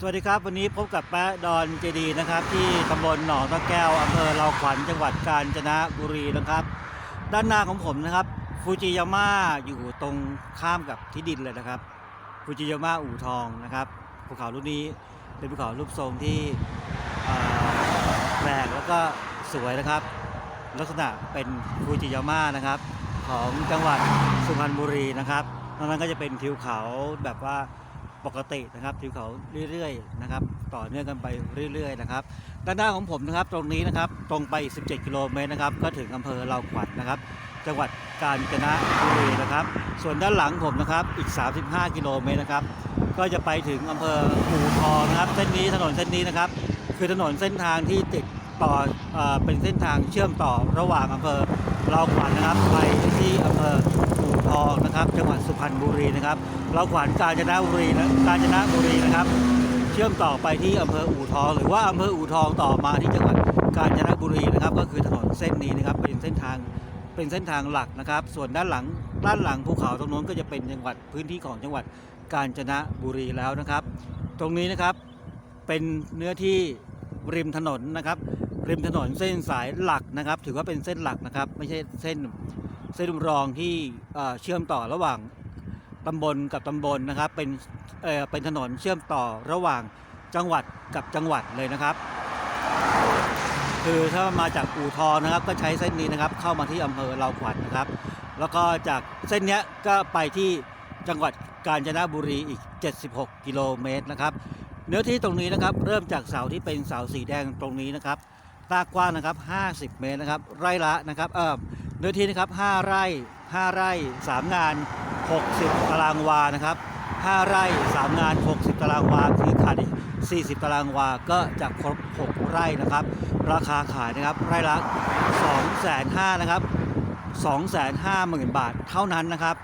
สวัสดีครับ วันนี้พบกับแป๊ะดอนเจดีนะครับ ที่ตำบลหนองตะแก้วอำเภอเราขวัญจังหวัดกาญจนบุรีนะครับ ด้านหน้าของผมนะครับฟูจิยาม่าอยู่ตรงข้ามกับที่ดินเลยนะครับฟูจิยาม่าอู่ทองนะครับภูเขาลูกนี้เป็นภูเขารูปทรงที่แปลกแล้วก็สวยนะครับ ลักษณะเป็นฟูจิยาม่านะครับของจังหวัดสุพรรณบุรีนะครับนั้นก็จะเป็นทิวเขาแบบว่า ปกตินะครับทิวเขาเรื่อยๆนะครับต่อเนื่องกันไปเรื่อยๆนะครับด้านหน้าของผมนะครับตรงนี้นะครับตรงไป 17 กิโลเมตรนะครับก็ถึงอำเภอเราขวัญนะครับ จังหวัดกาญจนบุรีนะครับ ส่วนด้านหลังผมนะครับอีก 35 กิโลเมตรนะครับก็จะไปถึงอำเภออู่ทองนะครับเส้นนี้ถนนเส้นนี้นะครับ คือถนนเส้นทางที่ติดต่อเอเป็นเส้นทางเชื่อมต่อระหว่างอำเภอเราขวัญนะครับ ไปที่อำเภอ ทองนะครับ จังหวัดสุพรรณบุรีนะครับ เราขวัญกาญจนบุรีนะกาญจนบุรีนะครับ เชื่อมต่อไปที่อำเภออู่ทอง หรือว่าอำเภออู่ทองต่อมาที่จังหวัดกาญจนบุรีนะครับ ก็คือถนนเส้นนี้นะครับเป็นเส้นทางเป็นเส้นทางหลักนะครับ ส่วนด้านหลังด้านหลังภูเขาตรงนู้นก็จะเป็นจังหวัดพื้นที่ของจังหวัดกาญจนบุรีแล้วนะครับ ตรงนี้นะครับเป็นเนื้อที่ริมถนนนะครับริมถนนเส้นสายหลักนะครับ ถือว่าเป็นเส้นหลักนะครับ ไม่ใช่เส้น เส้นรองที่เชื่อมต่อระหว่างตำบลกับตำบลนะครับ เป็นเเป็นถนนเชื่อมต่อระหว่างจังหวัดกับจังหวัดเลยนะครับ คือถ้ามาจากอู่ทองนะครับ ก็ใช้เส้นนี้นะครับ เข้ามาที่อำเภอเราขวัญนะครับ แล้วก็จากเส้นนี้ก็ไปที่จังหวัดกาญจนบุรีอีก 76 กิโลเมตรนะครับ เนื้อที่ตรงนี้นะครับ เริ่มจากเสาที่เป็นเสาสีแดงตรงนี้นะครับตากว้างนะครับ 50 เมตรนะครับ ไร่ละนะครับ เออ เนื้อที่นะครับ5ไร่5ไร่ 3 งาน 60 ตารางวานะครับ5ไร่ 3 งาน 60 ตารางวา คือขาดอีก40 ตารางวา ก็จะครบ 6 ไร่นะครับ ราคาขายนะครับ ไร่ละ 2 5 0 0 0นะครับ 250,000 บาทเท่านั้นนะครับ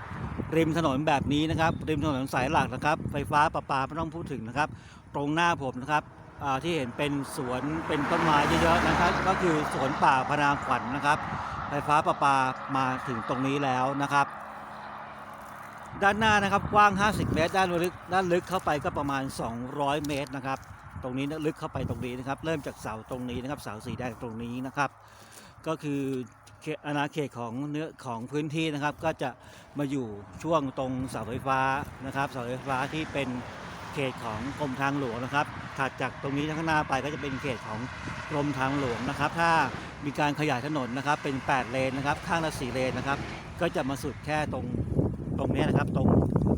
ริมถนนแบบนี้นะครับ ริมถนนสายหลักนะครับ ไฟฟ้าประปาไม่ต้องพูดถึงนะครับ ตรงหน้าผมนะครับ ที่เห็นเป็นสวนเป็นต้นไม้เยอะๆนะครับ ก็คือสวนป่าพนาขวัญนะครับ ไฟฟ้าประปามาถึงตรงนี้แล้วนะครับ ด้านหน้านะครับกว้าง 50 เมตร ด้านลึกด้านลึกเข้าไปก็ประมาณ 200 เมตรนะครับ ตรงนี้นะลึกเข้าไปตรงนี้นะครับ เริ่มจากเสาตรงนี้นะครับเสาสีแดงตรงนี้นะครับ ก็คืออาณาเขตของเนื้อของพื้นที่นะครับ ก็จะมาอยู่ช่วงตรงเสาไฟฟ้านะครับเสาไฟฟ้าที่เป็น เขตของกรมทางหลวงนะครับถัดจากตรงนี้ข้างหน้าไปก็จะเป็นเขตของกรมทางหลวงนะครับ ถ้ามีการขยายถนนนะครับ เป็น 8 เลนนะครับ ข้างละ4เลนนะครับ ก็จะมาสุดแค่ตรงตรงนี้นะครับ ตรง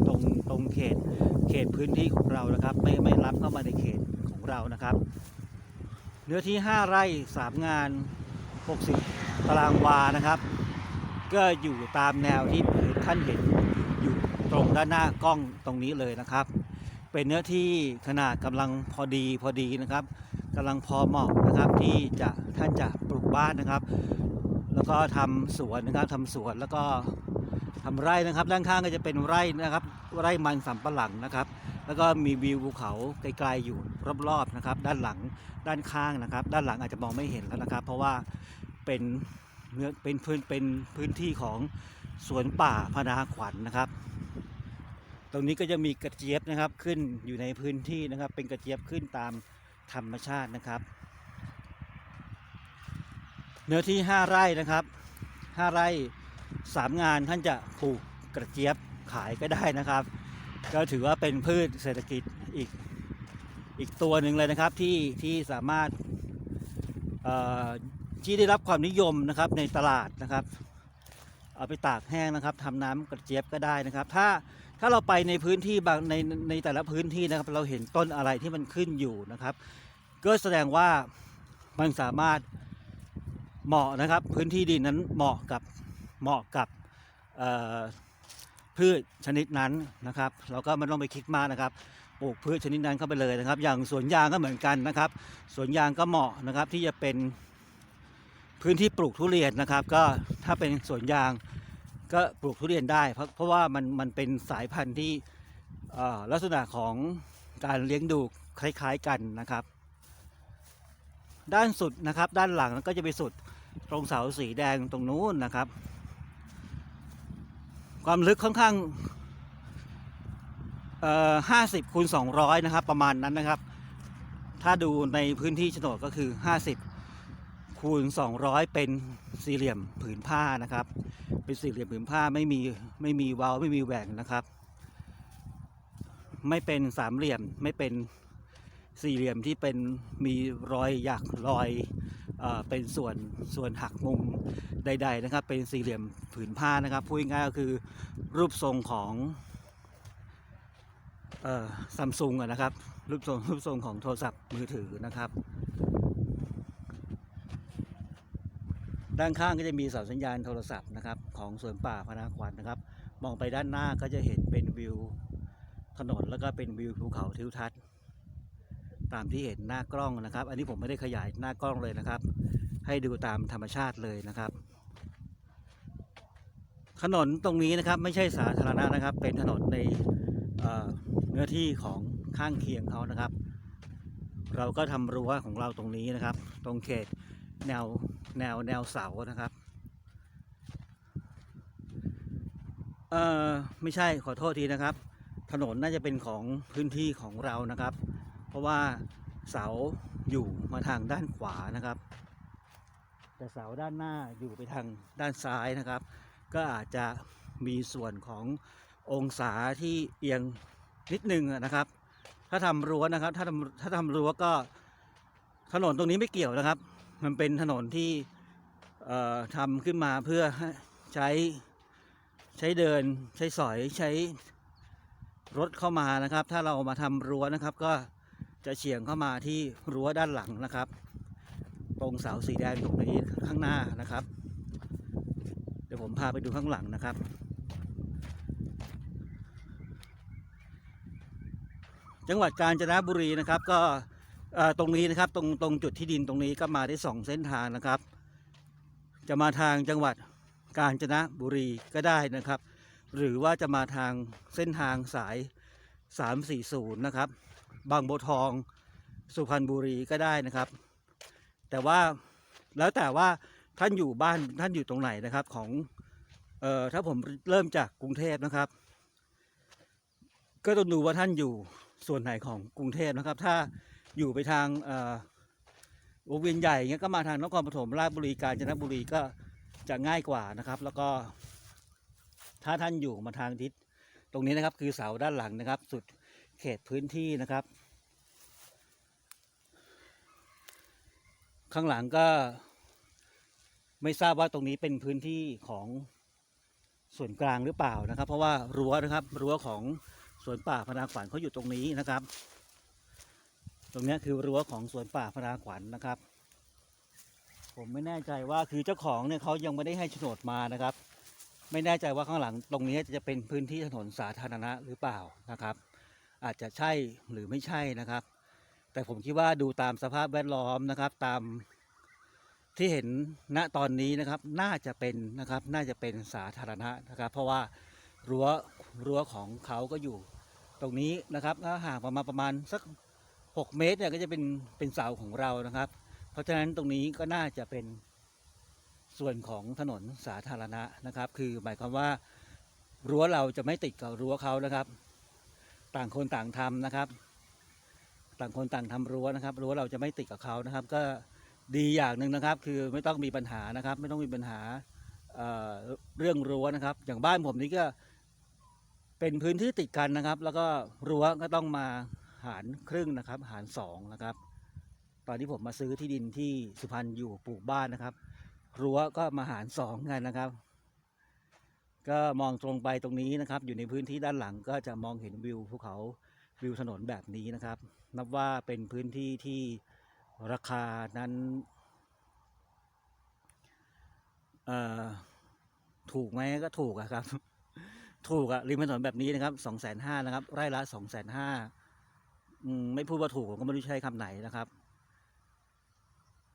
ตรงตรงเขตเขตพื้นที่ของเรานะครับ ไม่ไม่รับเข้ามาในเขตของเรานะครับ เนื้อที่ 5 ไร่ 3 งาน 60 ตารางวานะครับ ก็อยู่ตามแนวที่ท่านเห็นอยู่ตรงด้านหน้ากล้องตรงนี้เลยนะครับ เป็นเนื้อที่ขนาดกำลังพอดีพอดีนะครับกำลังพอเหมาะนะครับที่จะท่านจะปลูกบ้านนะครับ แล้วก็ทำสวนนะครับทำสวนแล้วก็ทำไร่นะครับ ด้านข้างก็จะเป็นไร่นะครับ ไร่มันสำปะหลังนะครับ แล้วก็มีวิวภูเขาไกลๆอยู่รอบๆนะครับ ด้านหลังด้านข้างนะครับ ด้านหลังอาจจะมองไม่เห็นแล้วนะครับ เพราะว่าเป็นเนื้อเป็นพื้นเป็นพื้นที่ของสวนป่าพนาขวัญนะครับ รงนี้ก็จะมีกระเจี๊ยบนะครับขึ้นอยู่ในพื้นที่นะครับ เป็นกระเจี๊ยบขึ้นตามธรรมชาตินะครับ เนื้อที่ 5 ไร่นะครับ 5 ไร่ 3 งานท่านจะปลูกกระเจี๊ยบขายก็ได้นะครับ ก็ถือว่าเป็นพืชเศรษฐกิจอีกอีกตัวหนึ่งเลยนะครับที่ที่สามารถที่ได้รับความนิยมนะครับในตลาดนะครับ เอาไปตากแห้งนะครับทำน้ำกระเจี๊ยบก็ได้นะครับ ถ้า ถ้าเราไปในพื้นที่บางในในแต่ละพื้นที่นะครับ เราเห็นต้นอะไรที่มันขึ้นอยู่นะครับ ก็แสดงว่ามันสามารถเหมาะนะครับ พื้นที่ดินนั้นเหมาะกับเหมาะกับพืชชนิดนั้นนะครับ เราก็ไม่ต้องไปคิดมากนะครับปลูกพืชชนิดนั้นเข้าไปเลยนะครับ อย่างสวนยางก็เหมือนกันนะครับ สวนยางก็เหมาะนะครับที่จะเป็นพื้นที่ปลูกทุเรียนนะครับ ก็ถ้าเป็นสวนยาง ก็ปลูกทุเรียนได้ เพราะเพราะว่ามันมันเป็นสายพันธุ์ที่ลักษณะของการเลี้ยงดูคล้ายๆกันนะครับ ด้านสุดนะครับ ด้านหลังก็จะไปสุดตรงเสาสีแดงตรงนู้นนะครับ ความลึกค่อนข้างห้าสิบคูณสองร้อยนะครับ ประมาณนั้นนะครับ ถ้าดูในพื้นที่โฉนดก็คือห้าสิบคูณสองร้อยเป็นสี่เหลี่ยมผืนผ้านะครับ เป็นสี่เหลี่ยมผืนผ้าไม่มีไม่มีเว้าไม่มีแหว่งนะครับ ไม่เป็นสามเหลี่ยมไม่เป็นสี่เหลี่ยมที่เป็นมีรอยหยักรอยเอเป็นส่วนส่วนหักมุมใด ๆนะครับ เป็นสี่เหลี่ยมผืนผ้านะครับพูดง่ายๆก็คือรูปทรงของซัมซุงนะครับ รูปทรงรูปทรงของโทรศัพท์มือถือนะครับ ด้านข้างก็จะมีเสาสัญญาณโทรศัพท์นะครับของสวนป่าพนาควันนะครับ มองไปด้านหน้าก็จะเห็นเป็นวิวถนนแล้วก็เป็นวิวภูเขาทิวทัศน์ ตามที่เห็นหน้ากล้องนะครับ อันนี้ผมไม่ได้ขยายหน้ากล้องเลยนะครับ ให้ดูตามธรรมชาติเลยนะครับ ถนนตรงนี้นะครับไม่ใช่สาธารณะนะครับ เป็นถนนในเเนื้อที่ของข้างเคียงเขานะครับ เราก็ทำรั้วของเราตรงนี้นะครับ ตรงเขต แนวแนวแนวเสานะครับ เอ่อไม่ใช่ขอโทษทีนะครับ ถนนน่าจะเป็นของพื้นที่ของเรานะครับ เพราะว่าเสาอยู่มาทางด้านขวานะครับ แต่เสาด้านหน้าอยู่ไปทางด้านซ้ายนะครับ ก็อาจจะมีส่วนขององศาที่เอียงนิดนึงนะครับ ถ้าทำรั้วนะครับ ถ้าทำถ้าทำรั้วก็ถนนตรงนี้ไม่เกี่ยวนะครับ มันเป็นถนนที่ทำขึ้นมาเพื่อใช้ใช้เดินใช้สอยใช้รถเข้ามานะครับ ถ้าเรามาทำรั้วนะครับ ก็จะเฉียงเข้ามาที่รั้วด้านหลังนะครับ ตรงเสาสีแดงตรงนี้ข้างหน้านะครับ เดี๋ยวผมพาไปดูข้างหลังนะครับจังหวัดกาญจนบุรีนะครับก็ ตรงนี้นะครับตรงตรงจุดที่ดินตรงนี้ก็มาได้สองเส้นทางนะครับ จะมาทางจังหวัดกาญจนบุรีก็ได้นะครับ หรือว่าจะมาทางเส้นทางสาย 340 นะครับ บางบัวทองสุพรรณบุรีก็ได้นะครับ แต่ว่าแล้วแต่ว่าท่านอยู่บ้านท่านอยู่ตรงไหนนะครับของเอ่อถ้าผมเริ่มจากกรุงเทพนะครับ ก็ต้องดูว่าท่านอยู่ส่วนไหนของกรุงเทพนะครับ ถ้า อยู่ไปทางวงเวียนใหญ่เงี้ยก็มาทางนครปฐมราชบุรีกาญจนบุรีก็จะง่ายกว่านะครับ แล้วก็ถ้าท่านอยู่มาทางทิศตรงนี้นะครับคือเสาด้านหลังนะครับ สุดเขตพื้นที่นะครับ ข้างหลังก็ไม่ทราบว่าตรงนี้เป็นพื้นที่ของส่วนกลางหรือเปล่านะครับ เพราะว่ารั้วนะครับรั้วของสวนป่าพนาขวัญเขาอยู่ตรงนี้นะครับ ตรงนี้คือรั้วของสวนป่าพนาขวัญนะครับ ผมไม่แน่ใจว่าคือเจ้าของเนี่ยเขายังไม่ได้ให้โฉนดมานะครับ ไม่แน่ใจว่าข้างหลังตรงนี้จะเป็นพื้นที่ถนนสาธารณะหรือเปล่านะครับ อาจจะใช่หรือไม่ใช่นะครับ แต่ผมคิดว่าดูตามสภาพแวดล้อมนะครับ ตามที่เห็นณตอนนี้นะครับน่าจะเป็นนะครับน่าจะเป็นสาธารณะนะครับ เพราะว่ารั้วรั้วของเขาก็อยู่ตรงนี้นะครับถ้าห่างประมาณประมาณสัก 6 เมตรเนี่ยก็จะเป็นเป็นเสาของเรานะครับ เพราะฉะนั้นตรงนี้ก็น่าจะเป็นส่วนของถนนสาธารณะนะครับ คือหมายความว่ารั้วเราจะไม่ติดกับรั้วเขานะครับ ต่างคนต่างทำนะครับ ต่างคนต่างทำรั้วนะครับ รั้วเราจะไม่ติดกับเขานะครับ ก็ดีอย่างหนึ่งนะครับ คือไม่ต้องมีปัญหานะครับ ไม่ต้องมีปัญหาเเรื่องรั้วนะครับ อย่างบ้านผมนี่ก็เป็นพื้นที่ติดกันนะครับ แล้วก็รั้วก็ต้องมา หารครึ่งนะครับ หารสองนะครับ ตอนที่ผมมาซื้อที่ดินที่สุพรรณอยู่ปลูกบ้านนะครับ รั้วก็มาหารสองกันนะครับ ก็มองตรงไปตรงนี้นะครับ อยู่ในพื้นที่ด้านหลังก็จะมองเห็นวิวภูเขาวิวถนนแบบนี้นะครับ นับว่าเป็นพื้นที่ที่ราคานั้นถูกไหมก็ถูกอะครับ ถูกอะริมถนนแบบนี้นะครับสองแสนห้านะครับ ไร่ละสองแสนห้า ไม่พูดว่าถูกผมก็ไม่รู้ใช้คำไหนนะครับ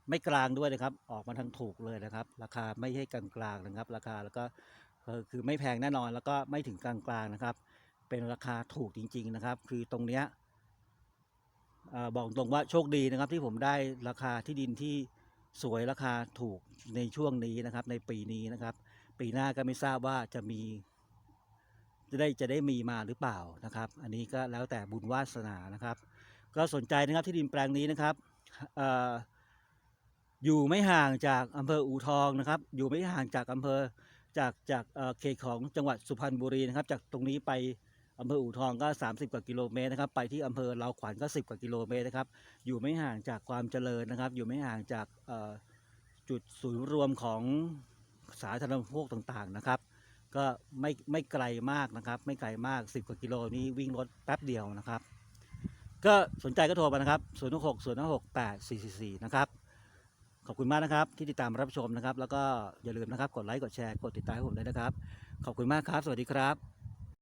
ไม่กลางด้วยนะครับ ออกมาทางถูกเลยนะครับ ราคาไม่ใช่กลางกลางนะครับ ราคาแล้วก็คือไม่แพงแน่นอนแล้วก็ไม่ถึงกลางกลางนะครับ เป็นราคาถูกจริง ๆนะครับ คือตรงเนี้ยบอกตรงว่าโชคดีนะครับ ที่ผมได้ราคาที่ดินที่สวยราคาถูกในช่วงนี้นะครับ ในปีนี้นะครับ ปีหน้าก็ไม่ทราบว่าจะมี จะได้จะได้มีมาหรือเปล่านะครับ อันนี้ก็แล้วแต่บุญวาสนานะครับ ก็สนใจนะครับที่ดินแปลงนี้นะครับออยู่ไม่ห่างจากอำเภออูทองนะครับ อยู่ไม่ห่างจากอำเภอจากจากเขตของจังหวัดสุพรรณบุรีนะครับ จากตรงนี้ไปอำเภออูทองก็ 30 กว่ากิโลเมตรนะครับ ไปที่อำเภอลาวขวัญก็ 10 กว่ากิโลเมตรนะครับ อยู่ไม่ห่างจากความเจริญนะครับ อยู่ไม่ห่างจากจุดศูนย์รวมของสาธารณูปโภคต่างๆนะครับ ก็ไม่ไม่ไกลมากนะครับ ไม่ไกลมาก 10 กว่ากิโลนี้วิ่งรถแป๊บเดียวนะครับ ก็สนใจก็โทรมานะครับ0 6 6 0 6 8 4 4 4 นะครับ ขอบคุณมากนะครับที่ติดตามรับชมนะครับ แล้วก็อย่าลืมนะครับกดไลค์กดแชร์กดติดตามให้ผมด้วยนะครับ ขอบคุณมากครับ สวัสดีครับ